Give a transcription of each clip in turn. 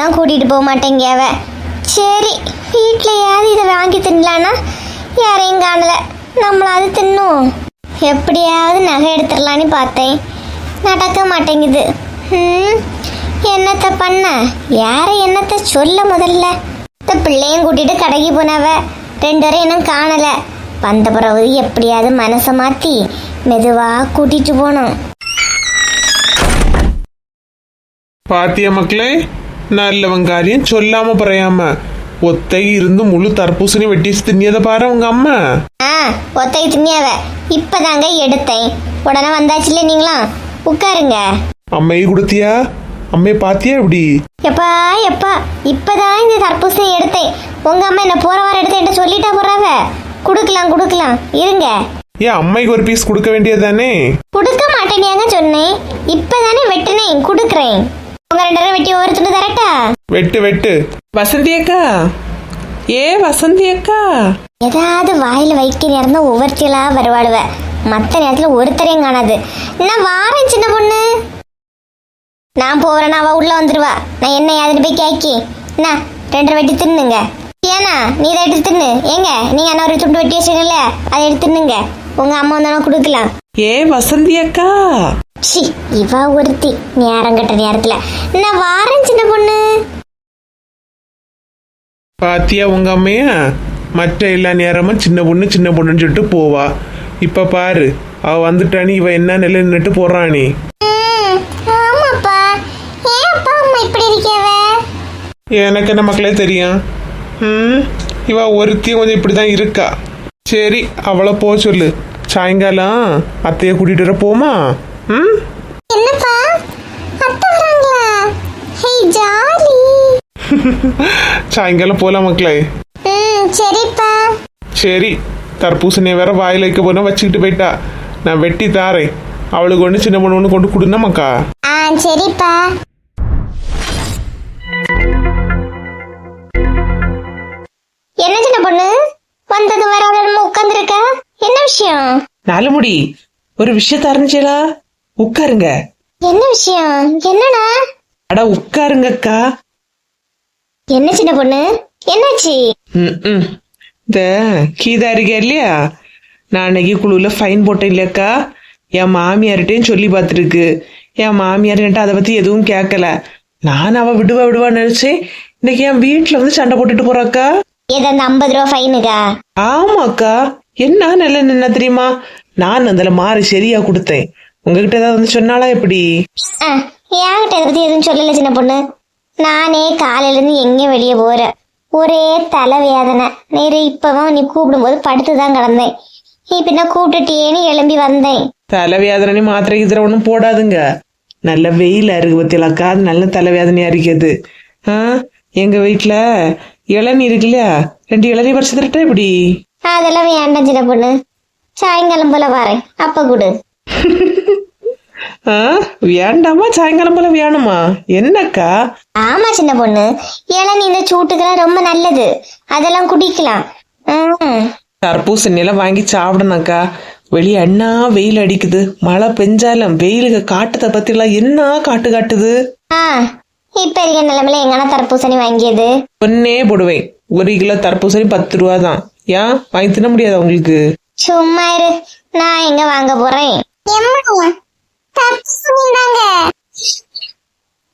தான் கூட்டிட்டு போக மாட்டேங்க அவ. சரி வீட்டிலையாவது இதை வாங்கி தின்னலான்னா யாரையும் காணல. நம்மளாவது தின்னும் எப்படியாவது நகை எடுத்துடலான்னு பார்த்தேன். நடக்க மாட்டேங்குது. ம் என்னத்த பண்ண? யாரை என்னத்த சொல்ல முதல்ல? இந்த பிள்ளையும் கூட்டிட்டு கடைக்கு போனவ. ரெண்டு வரை இன்னும் காணல. வந்த பிறகு எப்படியாவது மனசை மாத்தி மெதுவா கூட்டிட்டு போகணும் பாத்தியா மக்களே? நல்லவன் காரியம் சொல்லாம பறையாம ஒத்தை இருந்து முழு தர்பூசணி வெட்டி தின்னியதை பாரு உங்க அம்மா ஆ ஒத்தை திண்ணியாவ இப்பதாங்க எடுத்தேன் உடனே வந்தாச்சுல நீங்களாம் உட்காருங்க அம்மையை கொடுத்தியா அம்மையை பாத்தியா இப்படி எப்பா எப்பா இப்பதான் இந்த தர்பூசணி எடுத்தேன் உங்க அம்மா என்ன போற வாரம் எடுத்து என்கிட்ட சொல்லிட்டா போறாவ குடுக்கலாம் குடுக்கலாம் இருங்க ஏன் அம்மைக்கு ஒரு பீஸ் கொடுக்க வேண்டியதுதானே கொடுக்க மாட்டேனியாங்க சொன்னேன் இப்பதானே வெட்டினேன் கொடுக்குறேன் உங்க ரெண்டு பேரும் வெட்டி ஒவ்வொரு துண்டு தரட்டா? வெட்டு வெட்டு. வசந்தி அக்கா ஏ வசந்தி அக்கா ஏதாவது வாயில வைக்க நேரம் தான் ஒவ்வொருத்திகளா வருவாளுவ. மற்ற நேரத்துல ஒருத்தரையும் காணாது. நான் வாரேன் சின்ன பொண்ணு. நான் போறேன்னா அவ உள்ள வந்துருவா. நான் என்ன யாதுன்னு போய் கேக்கி? என்ன ரெண்டரை வெட்டி தின்னுங்க. ஏனா நீ இதை எடுத்து தின்னு. ஏங்க நீங்க என்ன ஒரு துண்டு வெட்டி வச்சுக்கல அதை எடுத்து தின்னுங்க. உங்க அம்மா வந்தாலும் கொடுக்கலாம். ஏ வசந்தி அக்கா ஷி இவ ஒருத்தி. நேரம் கட்ட நேரத்துல. நான் வாரேன் சின்ன பொண்ணு? பாத்தியா உங்க அம்மைய? மற்ற எல்லா நேரமும் சின்ன பொண்ணு சின்ன பொண்ணுன்னு சொல்லிட்டு போவா. இப்ப பாரு அவ வந்துட்டானி இவ என்ன நிலை நின்னுட்டு போறானி. இப்படி எனக்கு என்ன மக்களே தெரியும்? ம் இவ ஒருத்தி கொஞ்சம் இப்படிதான் இருக்கா. சரி அவளை போக சொல்லு. சாயங்காலம் அத்தையை கூட்டிட்டு வர போமா? ம் என்னப்பா? அத்தை வராங்களா? Hey jolly. சாயங்காலம் போலாம் மக்களே. ம் சரிப்பா. சரி தர்பூசணியை வேற வாயில வைக்க போனா வச்சுக்கிட்டு போயிட்டா. நான் வெட்டி தாரேன். அவளுக்கு ஒன்று சின்ன பொண்ணு ஒன்று கொண்டு கொடுனமாக்கா ஆ சரிப்பா. என்ன சின்ன பொண்ணு? வந்தது வராத உட்காந்துருக்க என்ன விஷயம்? நாலுமுடி ஒரு விஷயத்த அறிஞ்சலா உட்காருங்க. என்ன விஷயம்? என்னடா அட உட்காருங்க அக்கா என்ன சின்ன பொண்ணு? என்னாச்சு? ம். இந்த கீதா இருக்கா இல்லையா? நான் அன்னைக்கு குழுல ஃபைன் போட்டேன் இல்லையாக்கா? என் மாமியார்கிட்டையும் சொல்லி பார்த்துருக்கு. என் மாமியார் என்கிட்ட அதை பத்தி எதுவும் கேட்கல. நான் அவ விடுவா விடுவான்னு நினைச்சேன். இன்னைக்கு என் வீட்டுல வந்து சண்டை போட்டுட்டு போறாக்கா? ஏதோ அந்த ஐம்பது ரூபா ஃபைனுக்கா ஆமாக்கா. என்ன நல்ல நின்ன தெரியுமா? நான் அதில் மாறி சரியா கொடுத்தேன். உங்ககிட்ட ஏதாவது வந்து சொன்னாலா எப்படி? ஆ என்கிட்ட இதை பத்தி எதுவும் சொல்லல சின்ன பொண்ணு. நானே காலையில இருந்து எங்கேயும் வெளியே போறேன் ஒரே தலைவேதனை நேரு இப்பதான் நீ கூப்பிடும்போது படுத்து தான் கிடந்தேன். நீ பின்ன கூப்பிட்டுட்டேன்னு எழும்பி வந்தேன். தலைவேதனை மாத்திரை கித்திரை ஒன்றும் போடாதுங்க. நல்ல வெயிலா இருக்கு பத்தியலாக்கா அது நல்ல தலைவேதனையா இருக்குது ஆ எங்க வீட்டுல இளநீ இருக்கு இல்லையா? ரெண்டு இளநீ பறிச்சு தரட்டா எப்படி? அதெல்லாம் வேண்டாம் சின்ன பொண்ணு. சாயங்காலம் போல வரேன். அப்ப கொடு. வேண்டாமா சாயங்காலம் போல வேணுமா என்னக்கா? ஆமா சின்ன பொண்ணு. இளநீ இந்த சூட்டுக்கெல்லாம் ரொம்ப நல்லது. அதெல்லாம் குடிக்கலாம். ம் தர்பூசணி எல்லாம் வாங்கி சாப்பிடணும்க்கா. வெளியே என்ன வெயில் அடிக்குது. மழை பெஞ்சாலும் வெயிலுக்கு காட்டுதை பத்திலாம் என்ன காட்டு காட்டுது? இப்ப இருக்க நிலைமையில எங்கன்னா தர்பூசணி வாங்கியது? ஒன்னே போடுவேன். ஒரு கிலோ தர்பூசணி பத்து ரூபா தான் ஏன்? வாங்கி தின்ன முடியாதா உங்களுக்கு? சும்மா இரு. நான் எங்க வாங்க போறேன்?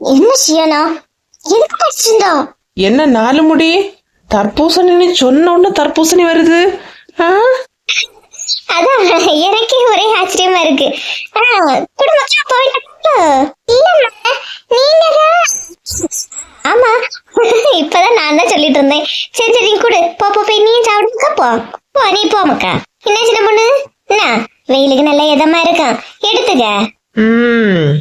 என்ன செய்யணும் எதுக்கு படிச்சிருந்தோம் என்ன நாலு முடி? தர்பூசணி சொன்ன உடனே தர்பூசணி வருது? அதான் எனக்கே ஒரே ஆச்சரியமா இருக்கு. ஆமா இப்பதான் நான் தான் சொல்லிட்டு இருந்தேன். சரி சரி கொடு. போ போய் நீயும் சாப்பிடுக்கா போ போ நீ போ மக்கா என்ன சின்ன பொண்ணு? என்ன? வெயிலுக்கு நல்ல இதமா இருக்கான் எடுத்துக்க. ம்.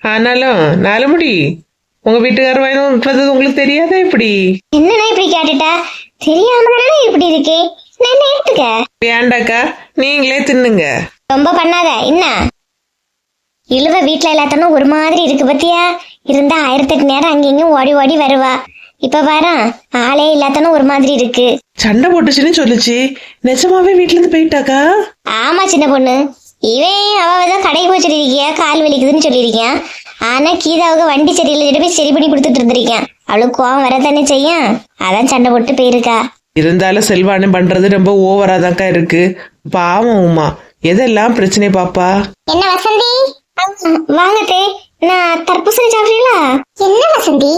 ஆனாலும் நாலு முடி உங்க வீட்டுக்காரர் வாங்கி வந்தது உங்களுக்கு தெரியாதா இப்படி? என்னண்ணா இப்படி கேட்டுட்டா? தெரியாம இப்படி இருக்கே? நான் எடுத்துக்க? வேண்டாக்கா நீங்களே தின்னுங்க. ரொம்ப பண்ணாத. என்ன? இழுவ வீட்ல எல்லாத்தனும் ஒரு மாதிரி இருக்கு பத்தியா? இருந்தா ஆயிரத்தெட்டு நேரம் அங்கேயும் ஓடி ஓடி வருவா. இப்ப பாரு ஆளே இல்லாதனும் ஒரு மாதிரி இருக்கு. சண்டை போட்டுச்சுன்னு சொல்லுச்சு. நிஜமாவே வீட்டுல இருந்து போயிட்டாக்கா? ஆமா சின்ன பொண்ணு. இவன் அவ தான் கடைக்கு போய் சொல்லியிருக்கியா கால் வலிக்குதுன்னு சொல்லியிருக்கான் ஆனா கீதாவுக்கு வண்டி சரியில்லை போய் சரி பண்ணி கொடுத்துட்டு இருந்திருக்கேன். அவளுக்கு கோவம் வரத்தானே செய்யும்? அதான் சண்டை போட்டு போயிருக்கா. இருந்தாலும் செல்வானு பண்றது ரொம்ப ஓவரா தான்க்கா இருக்கு. பாவம் உமா. எதெல்லாம் பிரச்சனை பாப்பா? என்ன வசந்தி? வாங்க தே நான் தர்பூசணி சாப்பிடுறீங்களா? என்ன வசந்தி?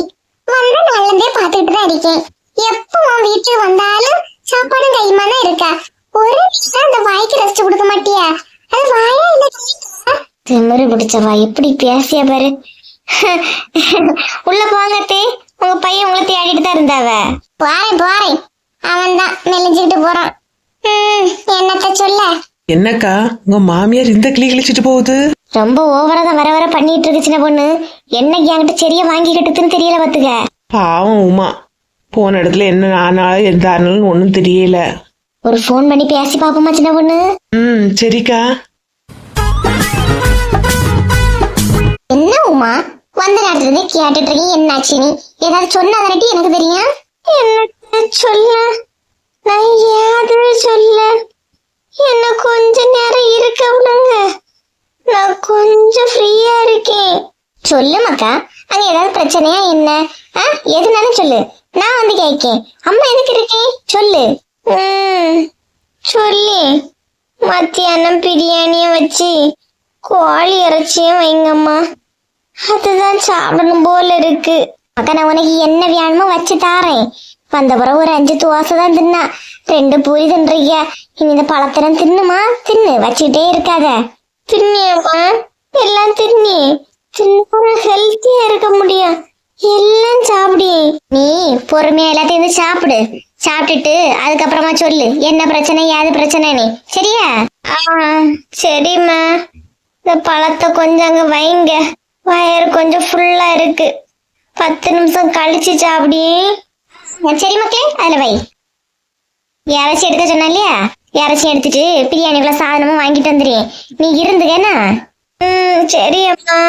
வந்து நல்லதே பாத்துட்டு தான் இருக்கேன். எப்போ உன் வீட்டுக்கு வந்தாலும் சாப்பாடும் கையுமா தான் இருக்கா? ஒரு நிமிஷம் அந்த வாய்க்கு ரெஸ்ட் கொடுக்க மாட்டியா? அது வாயா இல்ல திமிரு பிடிச்சவா? எப்படி பேசிய பாரு. உள்ள போங்க தே உங்க பையன் உங்களை தேடிட்டு தான் இருந்தாவ. போறேன் போறேன். அவன் தான் மெலிஞ்சுக்கிட்டு போறான். என்னத்த சொல்ல? என்னக்கா உங்க மாமியார் இந்த கிளி கிழிச்சிட்டு போகுது? ரொம்ப ஓவரா தான் வர வர பண்ணிட்டு இருக்கு சின்ன பொண்ணு. என்னைக்கு என்கிட்ட சரியா வாங்கி கட்டுதுன்னு தெரியல பாத்துக்க பாவம் உமா. போன இடத்துல என்ன ஆனாலும் எந்த ஆனாலும் ஒன்றும் தெரியல. ஒரு ஃபோன் பண்ணி பேசி பாப்போமா சின்ன பொண்ணு? ம் சரிக்கா. என்ன உமா? வந்த நேரத்துல இருந்து கேட்டுட்டு இருக்கீங்க என்னாச்சு நீ? ஏதாவது சொன்னா தானட்டி எனக்கு தெரியும். என்ன சொல்ல? நான் ஏதாவது சொல்ல? என்ன கொஞ்ச நேரம் இருக்க விடுங்க. ஃப்ரீயா இருக்கேன் சொல்லு மக்கா அங்க ஏதாவது பிரச்சனையா என்ன? ஆ? எதுனாலும் சொல்லு. நான் வந்து கேட்கேன் அம்மா எதுக்கு இருக்கேன் சொல்லு. சொல்லு. மத்தியானம் பிரியாணியும் வச்சு கோழி இறைச்சியும் வைங்கம்மா. அதுதான் சாப்பிடணும் போல இருக்கு. அக்கா நான் உனக்கு என்ன வேணுமோ வச்சு தாரேன். வந்த பிறகு ஒரு அஞ்சு துவாசை தான் தின்னா. ரெண்டு பூரி தின்றீங்க இனி இந்த பழத்தனம் தின்னுமா? தின்னு. வச்சுக்கிட்டே இருக்காத. தின்னியம்மா? எல்லாம் தின்னி தின்னு ஹெல்த்தியா இருக்க முடியும். எல்லாம் சாப்பிடி. நீ பொறுமையா எல்லாத்தையும் வந்து சாப்பிடு. சாப்பிட்டுட்டு அதுக்கப்புறமா சொல்லு என்ன பிரச்சனை ஏது பிரச்சனைன்னு. சரியா? ஆ சரிம்மா. இந்த பழத்தை கொஞ்சம் அங்க வைங்க. வயிறு கொஞ்சம் ஃபுல்லா இருக்கு. பத்து நிமிஷம் கழிச்சு சாப்பிடி. சரி மக்களே அதுல வை. இறச்சி எடுக்க சொன்னா இல்லையா? இறச்சி எடுத்துட்டு பிரியாணிக்குள்ள சாதனமும் வாங்கிட்டு வந்துடுறேன் நீ இருந்துக்கண்ணா ம் சரி அம்மா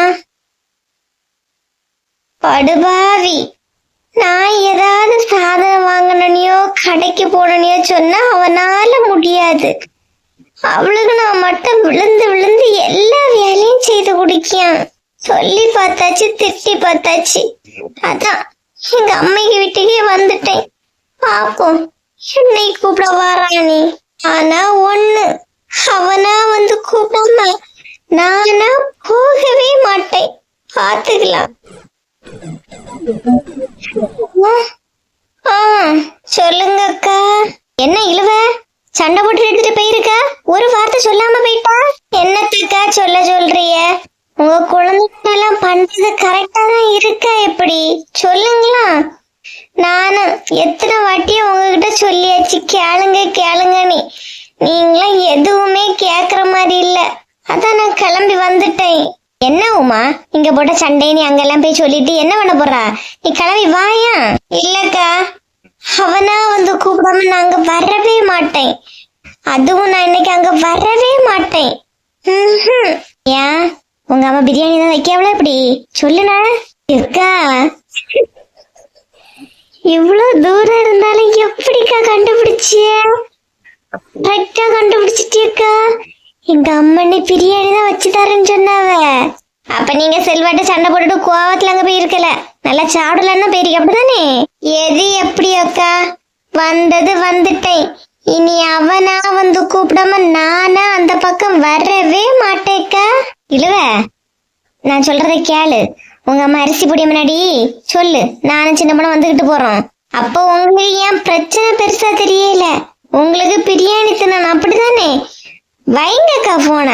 படுபாவி நான் ஏதாவது சாதனம் வாங்கணுனியோ கடைக்கு போனனியோ சொன்னா அவனால முடியாது. அவளுக்கு நான் மட்டும் விழுந்து விழுந்து எல்லா வேலையும் செய்து குடிக்கான் சொல்லி பார்த்தாச்சு திட்டி பார்த்தாச்சு. அதான் எங்க அம்மைக்கு வீட்டுக்கே வந்துட்டேன். பாப்போம் என்னை கூப்பிட வாரானே? ஆனா ஒண்ணு அவனா வந்து கூப்பிடாம நானா போகவே மாட்டேன். பாத்துக்கலாம் சொல்லுங்க அக்கா. என்ன இழுவ? சண்டை போட்டு எடுத்துட்டு போயிருக்க? ஒரு வார்த்தை சொல்லாம போயிட்டா? என்னத்துக்கா சொல்ல சொல்றிய உங்க குழந்தைங்க எல்லாம் பண்றது கரெக்டா தான் இருக்கா எப்படி? சொல்லுங்களா. நானும் எத்தனை வாட்டி உங்ககிட்ட சொல்லியாச்சு. கேளுங்க கேளுங்கன்னு. நீங்களாம் எதுவுமே கேக்குற மாதிரி இல்ல. அதான் நான் கிளம்பி வந்துட்டேன். என்ன உமா? இங்க போட்ட சண்டை நீ அங்கெல்லாம் போய் சொல்லிட்டு என்ன பண்ண போறா? நீ கிளம்பி வாயா? இல்லக்கா. அவனா வந்து கூப்பிடாம நான் அங்க வரவே மாட்டேன். அதுவும் நான் இன்னைக்கு அங்க வரவே மாட்டேன். ஏன் உங்க அம்மா பிரியாணி தான் வைக்கவளா இப்படி? சொல்லுனா இருக்கா? இவ்வளவு தூரம் இருந்தாலும் எப்படிக்கா கண்டுபிடிச்சிய? கரெக்டா கண்டுபிடிச்சிட்டியக்கா? எங்க அம்மனி பிரியாணி தான் வச்சு தரேன்னு சொன்னாவ. அப்ப நீங்க செல்வாட்ட சண்டை போட்டுட்டு கோவத்துல அங்க போயிருக்கல நல்லா சாப்பிடலன்னா போயிருக்க அப்படிதானே? எது எப்படி அக்கா? வந்தது வந்துட்டேன். இனி அவனா வந்து கூப்பிடாம நானா அந்த பக்கம் வரவே மாட்டேக்கா. இல்லவ நான் சொல்றதை கேளு. உங்க அம்மா அரிசி பொடி முன்னாடி சொல்லு. நானும் சின்ன படம் வந்துகிட்டு போறோம். அப்போ உங்களுக்கு ஏன் பிரச்சனை பெருசா தெரியல? உங்களுக்கு பிரியாணி தின்னு அப்படிதானே? வைங்கக்கா போன.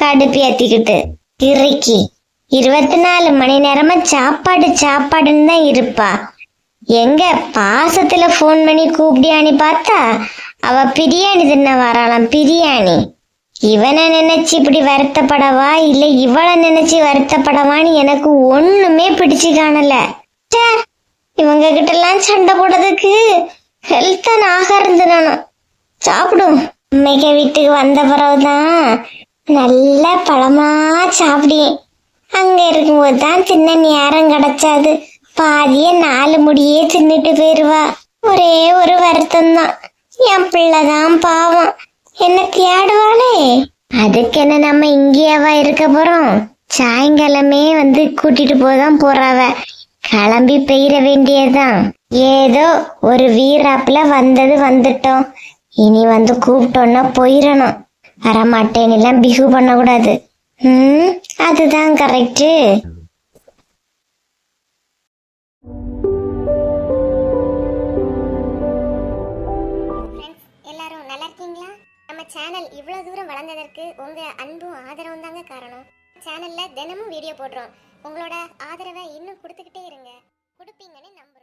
கடுப்பு ஏத்திக்கிட்டு. இறுக்கி. இருபத்தி நாலு மணி நேரமா சாப்பாடு சாப்பாடுன்னு தான் இருப்பா. எங்க பாசத்துல ஃபோன் பண்ணி கூப்பிடியான்னு பார்த்தா? அவ பிரியாணி தின்ன வராளாம் பிரியாணி. இவனை நினைச்சு இப்படி வருத்தப்படவா? இல்ல இவளை நினைச்சு வருத்தப்படவான்னு எனக்கு ஒண்ணுமே பிடிச்சு காணல. இவங்க கிட்ட எல்லாம் சண்டை போடுறதுக்கு ஹெல்த்தான ஆகாரம் தின்னணும். சாப்பிடும். அம்மைக்க வீட்டுக்கு வந்த பிறகுதான் நல்ல பழமா சாப்பிடுவேன் அங்க இருக்கும்போது தான் தின்ன நேரம் கிடைச்சாது. பாதிய நாலு முடியே தின்னுட்டு போயிருவா. ஒரே ஒரு வருத்தம் தான் என் பிள்ளைதான் பாவம். என்ன தேடுவாளே. அதுக்கு என்ன நம்ம இங்கேயாவா இருக்க போறோம்? சாயங்காலமே வந்து கூட்டிட்டு போதான் போறாவ. கிளம்பி பெய்ய வேண்டியதுதான். ஏதோ ஒரு வீராப்புல வந்தது வந்துட்டோம். இனி வந்து கூப்பிட்டோன்னா போயிடணும் வரமாட்டேன்னு எல்லாம் பிகு பண்ணக்கூடாது. ம் அதுதான் கரெக்டு எல்லாரும் நல்லா இருக்கீங்களா? நம்ம சேனல் இவ்வளவு தூரம் வளர்ந்ததற்கு உங்க அன்பும் ஆதரவும் தாங்க காரணம். சேனல்ல தினமும் வீடியோ போடுறோம். உங்களோட ஆதரவை இன்னும் கொடுத்துக்கிட்டே இருங்க. கொடுப்பீங்கன்னு நம்ப